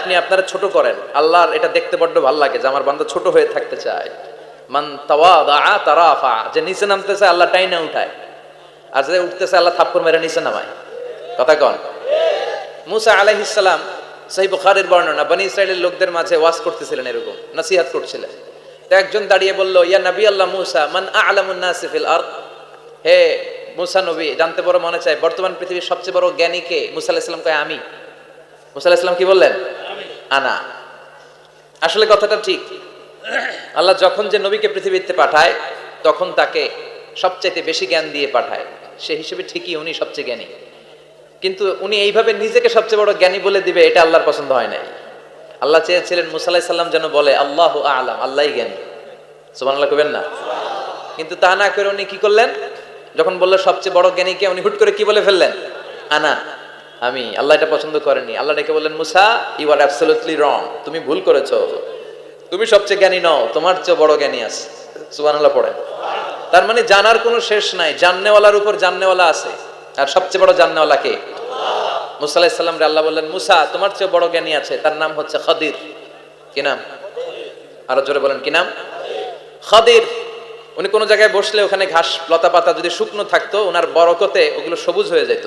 আপনি আপনারা ছোট করেন। আল্লাহর এটা দেখতে বড্ড ভালো লাগে যে আমার বান্দা ছোট হয়ে থাকতে চায়। মান তারাফা, যে নিচে নামতেছে আল্লাহ টাইনা উঠায়। আর যে উঠতেছে আল্লাহ থাপ্পড় মেরে নিচে নামায়। কথা কন? মুসা আলাইহিসসালাম সেই বুখারের বর্ণনা, বনি ইসরায়েলের লোকদের মাঝে ওয়াজ করতেছিলেন এরকম, নসিহাত করছিলেন। তো একজন দাঁড়িয়ে বলল, ইয়া নবী আল্লাহ মুসা, মান আলামুন নাসি ফিল আরদ? হে মুসা নবী, জানতে বড় মনে চায় বর্তমান পৃথিবীর সবচেয়ে বড় জ্ঞানী কে? মুসা আলাইহিস সালাম কয়, আমি। মুসা আলাইহিস সালাম কি বললেন? আনা। আসলে কথাটা ঠিক। আল্লাহ যখন যে নবীকে পৃথিবীতে পাঠায়, তখন তাকে সবচাইতে বেশি জ্ঞান দিয়ে পাঠায়। সে হিসেবে ঠিকই উনি সবচেয়ে জ্ঞানী। কিন্তু উনি এইভাবে নিজেকে সবচেয়ে বড় জ্ঞানী বলে দিবে, এটা আল্লাহর পছন্দ হয় নাই। আল্লাহ চেয়েছিলেন মুসাল্লাহ সাল্লাম যেন বলে, আল্লাহ আলাম আল্লাহই জ্ঞানী। সুমান আল্লাহ কবেন না? কিন্তু তা না করে উনি কি করলেন? যখন বলল, সবচেয়ে বড় জ্ঞানীকে উনি হুট করে কি বলে ফেললেন? আনা। আমি, আল্লাহ এটা পছন্দ করেনি আল্লাহ ডেকে বললেন, মুসা ইউ আর অ্যাবসলিউটলি রং তুমি ভুল করেছ। তুমি সবচেয়ে জ্ঞানী নও, তোমার চেয়ে বড় জ্ঞানী আছে। সুবান আল্লাহ পড়েন। তার মানে জানার কোনো শেষ নাই। জাননেওয়ালার উপর জাননেওয়ালা আছে। আর সবচেয়ে বড় জাননেওয়ালা কে? মুসা আলাইহিস সালাম রে আল্লাহ বললেন, মুসা, তোমার চেয়ে বড় জ্ঞানী আছে। তার নাম হচ্ছে খদির। কি নাম? আরও জোরে বলেন, কি নাম? খদির। উনি কোনো জায়গায় বসলে ওখানে ঘাস লতা পাতা যদি শুকনো থাকতো, ওনার বরকতে ওগুলো সবুজ হয়ে যেত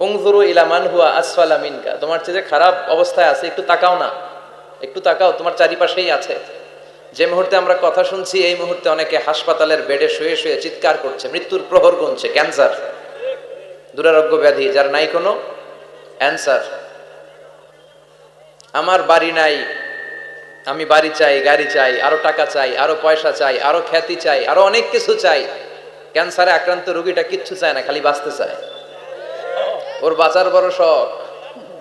উংজুরু ইলামান হুয়া আসফালা মিনকা। তোমার চেয়ে খারাপ অবস্থায় আছে, একটু তাকাও না। একটু তাকাও, তোমার চারিপাশেই আছে। যে মুহূর্তে আমরা কথা শুনছি, এই মুহূর্তে অনেকে হাসপাতালের বেডে শুয়ে শুয়ে চিৎকার করছে, মৃত্যুর প্রহর গুনছে, ক্যান্সার। দুরারোগ্য ব্যাধি, যার নাই কোনো অ্যান্সার। আমার বাড়ি নাই, আমি বাড়ি চাই, গাড়ি চাই, আরও টাকা চাই, আরও পয়সা চাই, আরও খ্যাতি চাই, আরও অনেক কিছু চাই। ক্যান্সারে আক্রান্ত রোগীটা কিচ্ছু চায় না, খালি বাঁচতে চায়। ওর বাঁচার বড় শখ।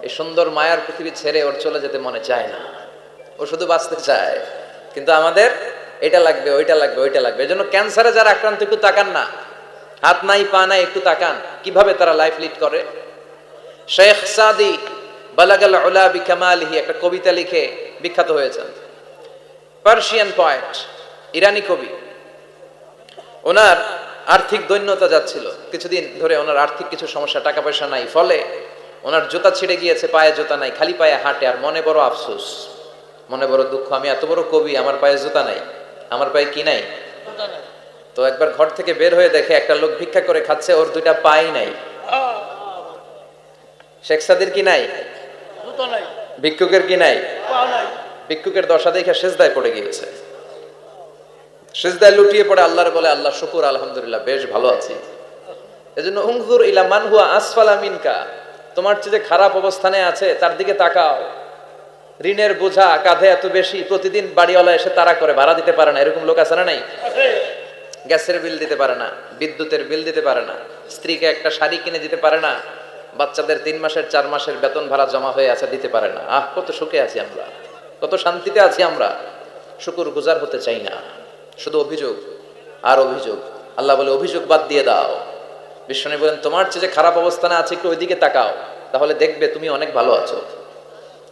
এই সুন্দর মায়ার পৃথিবী ছেড়ে ওর চলে যেতে মনে চায় না। ও শুধু বাঁচতে চায়। কিন্তু আমাদের এটা লাগবে, ওইটা লাগবে ওইটা লাগবে। এজন্য ক্যান্সারে যারা আক্রান্ত, একটু তাকান না। হাত নাই, পা নাই, একটু তাকান। কীভাবে তারা লাইফ লিড করে? শেখ সাদি বালাগাল উলা বিকামালিহি একটা কবিতা লিখে বিখ্যাত হয়েছেন। পার্সিয়ান পয়েট ইরানি কবি। ওনার আর্থিক দৈন্যতা যাচ্ছিল। কিছুদিন ধরে ওনার আর্থিক কিছু সমস্যা টাকা পয়সা নাই। ফলে ওনার জুতা ছিঁড়ে গিয়েছে পায়ে জুতা নাই খালি পায়ে হাঁটে। আর মনে বড় আফসোস মনে বড় দুঃখ আমি এত বড় কবি আমার পায়ে জুতা নাই। আমার পায়ে কি নাই? তো একবার ঘর থেকে বের হয়ে দেখে একটা লোক ভিক্ষা করে খাচ্ছে ওর দুইটা পাই নাই। শেখ সাদির কি নাই? ভিক্ষুকের কি নাই? ভিক্ষুকের দশা দেখে শেষদায় পড়ে গিয়েছে। সেজদায় লুটিয়ে পড়ে আল্লাহর বলে, আল্লাহ, শুকুর, আলহামদুলিল্লাহ, বেশ ভালো আছি। এজন্য উংজুর ইলা মান হুয়া আসফালা মিনকা, তোমার চেয়ে খারাপ অবস্থানে আছে, তার দিকে তাকাও। ঋণের বোঝা কাঁধে এত বেশি, প্রতিদিন বাড়িওয়ালা এসে তারা করে, ভাড়া দিতে পারে না। এরকম লোক আছে না নাই? গ্যাসের বিল দিতে পারে না, বিদ্যুতের বিল দিতে পারে না, স্ত্রীকে একটা শাড়ি কিনে দিতে পারে না, বাচ্চাদের তিন মাসের, চার মাসের বেতন ভাড়া জমা হয়ে আছে, দিতে পারে না। আহ, কত সুখে আছি আমরা, কত শান্তিতে আছি আমরা। শুকুর গুজার হতে চাই না। শুধু অভিযোগ আর অভিযোগ। আল্লাহ বলে, অভিযোগ বাদ দিয়ে দাও। বিশ্বনী বলেন, তোমার চেয়ে যে খারাপ অবস্থানে আছে, একটু ওইদিকে তাকাও। তাহলে দেখবে তুমি অনেক ভালো আছো।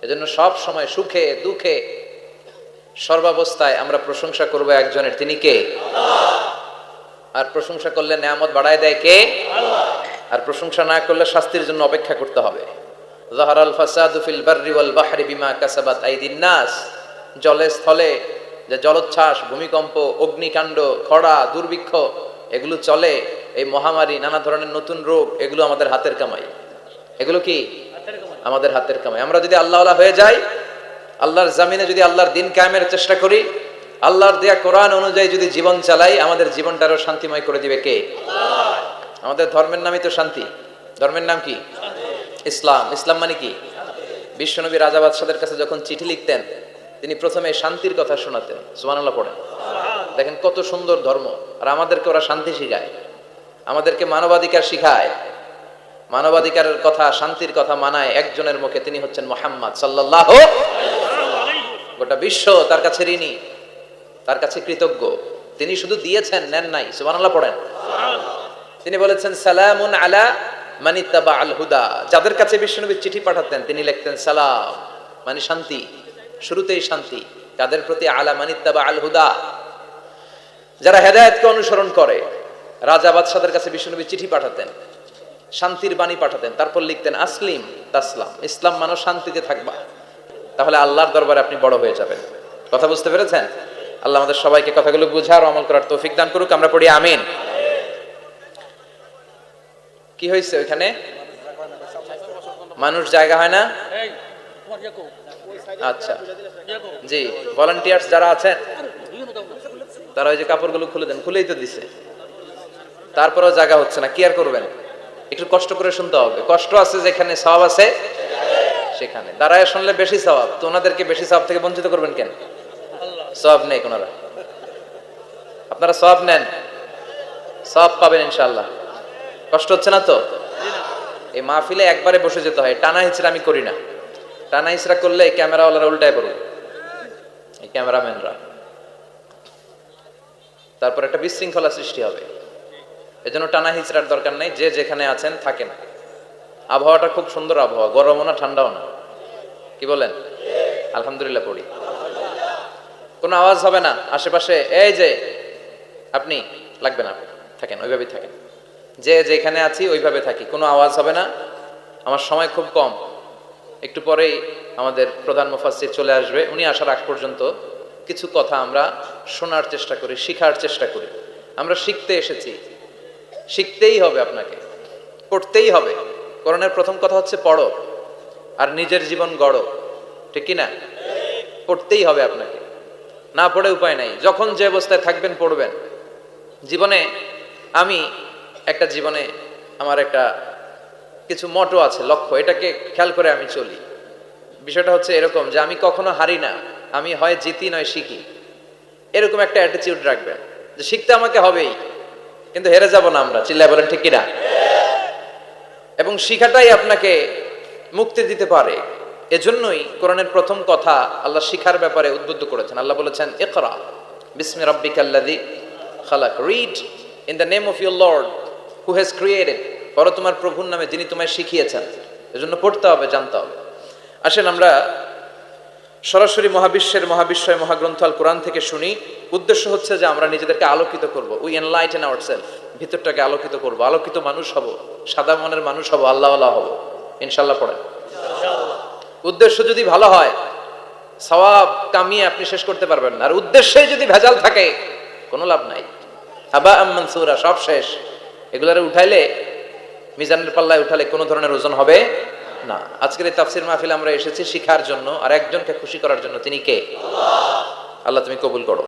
এজন্য সব সময় সুখে, দুঃখে সর্বাবস্থায় আমরা প্রশংসা করব একজনের। তিনি কে? আর প্রশংসা করলে নেয়ামত বাড়ায় দেয় কে? আর প্রশংসা না করলে শাস্তির জন্য অপেক্ষা করতে হবে। জাহারাল ফাসাদু ফিল বাররি ওয়াল বাহরি বিমা কাসাবাত আইদিন নাস। জলে স্থলে যে জলোচ্ছ্বাস, ভূমিকম্প, অগ্নিকাণ্ড, খরা, দুর্ভিক্ষ, এগুলো চলে, এই মহামারী, নানা ধরনের নতুন রোগ, এগুলো আমাদের হাতের কামাই। এগুলো কি? আমাদের হাতের কামাই। আমরা যদি আল্লাহওয়ালা হয়ে যাই, আল্লাহর জামিনে যদি আল্লাহর দিন কায়েমের চেষ্টা করি, আল্লাহর দেয়া কোরআন অনুযায়ী যদি জীবন চালাই, আমাদের জীবনটা আরও শান্তিময় করে দিবে কে? আমাদের ধর্মের নামই তো শান্তি। ধর্মের নাম কি? ইসলাম। ইসলাম মানে কি? বিশ্বনবী রাজা বাদশাদের কাছে যখন চিঠি লিখতেন তিনি প্রথমে শান্তির কথা শোনাতেন, সুবহানাল্লাহ পড়েন। দেখেন কত সুন্দর ধর্ম, আর আমাদেরকে ওরা শান্তি শিখায়, আমাদেরকে মানবাধিকার শিখায়। মানবাধিকারের কথা, শান্তির কথা মানায় একজনের মুখে তিনি হচ্ছেন মোহাম্মদ সাল্লাহ গোটা বিশ্ব তার কাছে ঋণী, তার কাছে কৃতজ্ঞ। তিনি শুধু দিয়েছেন, নেন নাই, সুবহানাল্লাহ পড়েন। তিনি বলেছেন, সালামুন আলা মানিত্তাবা আল হুদা। যাদের কাছে বিশ্বনবী চিঠি পাঠাতেন, তিনি লিখতেন, সালাম মানে শান্তি। শুরুতেই শান্তি, তাদের প্রতি আলা মানিত্তাবা আল হুদা। যারা হেদায়েতকে অনুসরণ করে, রাজা বাদশাদের কাছে বিশ্বনবী চিঠি পাঠাতেন, শান্তির বাণী পাঠাতেন, তারপর লিখতেন, আসলিম তাসলাম, ইসলাম মানুষ শান্তিতে থাকবা। তাহলে আল্লাহর দরবারে আপনি বড় হয়ে যাবেন। কথা বুঝতে পেরেছেন? আল্লাহ আমাদের সবাইকে কথাগুলো বুঝার আমল করার তৌফিক দান করুক, আমরা পড়ি আমিন। কি হয়েছে ওইখানে? মানুষ জায়গা হয় না? আচ্ছা। জি ভলান্টিয়ার্স যারা আছেন, তারা ওই যে কাপড়গুলো খুলে দেন, খুলেই তো দিছে। তারপরেও জায়গা হচ্ছে না, কি আর করবেন? একটু কষ্ট করে শুনতে হবে। কষ্ট আছে যেখানে সওয়াব আছে, সেখানে। দাঁড়ায় শুনলে বেশি সওয়াব তো ওনাদেরকে বেশি সওয়াব থেকে বঞ্চিত করবেন কেন? সওয়াব নেই কোনারা আপনারা সওয়াব নেন। সব পাবেন ইনশাল্লাহ কষ্ট হচ্ছে না তো? এই মাহফিলে একবারে বসে যেতে হয়। টানা হিচড়া আমি করি না। টানা হিচড়া করলে ক্যামেরাওয়ালারা উল্টায় পড়বে। এই ক্যামেরাম্যানরা। তারপর একটা বিশৃঙ্খলা সৃষ্টি হবে। এজন্য টানা হিচড়ার দরকার নেই, যে যেখানে আছেন থাকেন আবহাওয়াটা খুব সুন্দর আবহাওয়া, গরমও না, ঠান্ডাও না। কি বলেন? আলহামদুলিল্লাহ পড়ি। কোনো আওয়াজ হবে না, আশেপাশে, এই যে, আপনি, লাগবে না, থাকেন, ওইভাবেই থাকেন। যে যেখানে আছি, ওইভাবে থাকি, কোনো আওয়াজ হবে না। আমার সময় খুব কম। একটু পরেই আমাদের প্রধান মুফাসসির চলে আসবে। উনি আসার আগ পর্যন্ত কিছু কথা আমরা শোনার চেষ্টা করি, শিখার চেষ্টা করি। আমরা শিখতে এসেছি। শিখতেই হবে আপনাকে। পড়তেই হবে। করণের প্রথম কথা হচ্ছে পড়ো। আর নিজের জীবন গড়ো। ঠিক না? পড়তেই হবে আপনাকে। না পড়ে উপায় নাই। যখন যে অবস্থায় থাকবেন, পড়বেন। জীবনে আমি একটা জীবনে আমার একটা কিছু মটো আছে, লক্ষ্য, এটাকে খেয়াল করে আমি চলি। বিষয়টা হচ্ছে এরকম যে আমি কখনো হারি না, আমি হয় জিতি নয় শিখি। এরকম একটা অ্যাটিটিউড রাখবেন যে শিখতে আমাকে হবেই, কিন্তু হেরে যাব না আমরা। চিল্লায় বলেন, ঠিক কিনা? এবং শিখাটাই আপনাকে মুক্তি দিতে পারে। এজন্যই কোরআনের প্রথম কথা আল্লাহ শিখার ব্যাপারে উদ্বুদ্ধ করেছেন। আল্লাহ বলেছেন, ইকরা বিসমি রাব্বিকাল্লাযী খালাক। Read in the name of your lord who has created পর তোমার প্রভুর নামে যিনি তোমায় শিখিয়েছেন এজন্য পড়তে হবে জানতে হবে। আসেন আমরা সরাসরি মহাবিশ্বের মহাবিশ্বয় মহাগ্রন্থ আল কোরআন থেকে শুনি। উদ্দেশ্য হচ্ছে যে আমরা নিজেদেরকে আলোকিত করব। উই এনলাইটেন আওয়ার সেলফ ভিতরটাকে আলোকিত করব। আলোকিত মানুষ হব। সাদা মনের মানুষ হব। আল্লাহ আল্লাহ হব। ইনশাল্লাহ পড়েন। উদ্দেশ্য যদি ভালো হয় সওয়াব কামিয়ে আপনি শেষ করতে পারবেন না। আর উদ্দেশ্যে যদি ভেজাল থাকে কোনো লাভ নাই। আবা আম্মান সুরা সব শেষ। এগুলারে উঠাইলে মিজানের পাল্লায় উঠালে কোনো ধরনের ওজন হবে না। আজকের এই তাফসির মাহফিল আমরা এসেছি শিখার জন্য আর একজনকে খুশি করার জন্য। তিনি কে? আল্লাহ তুমি কবুল করো।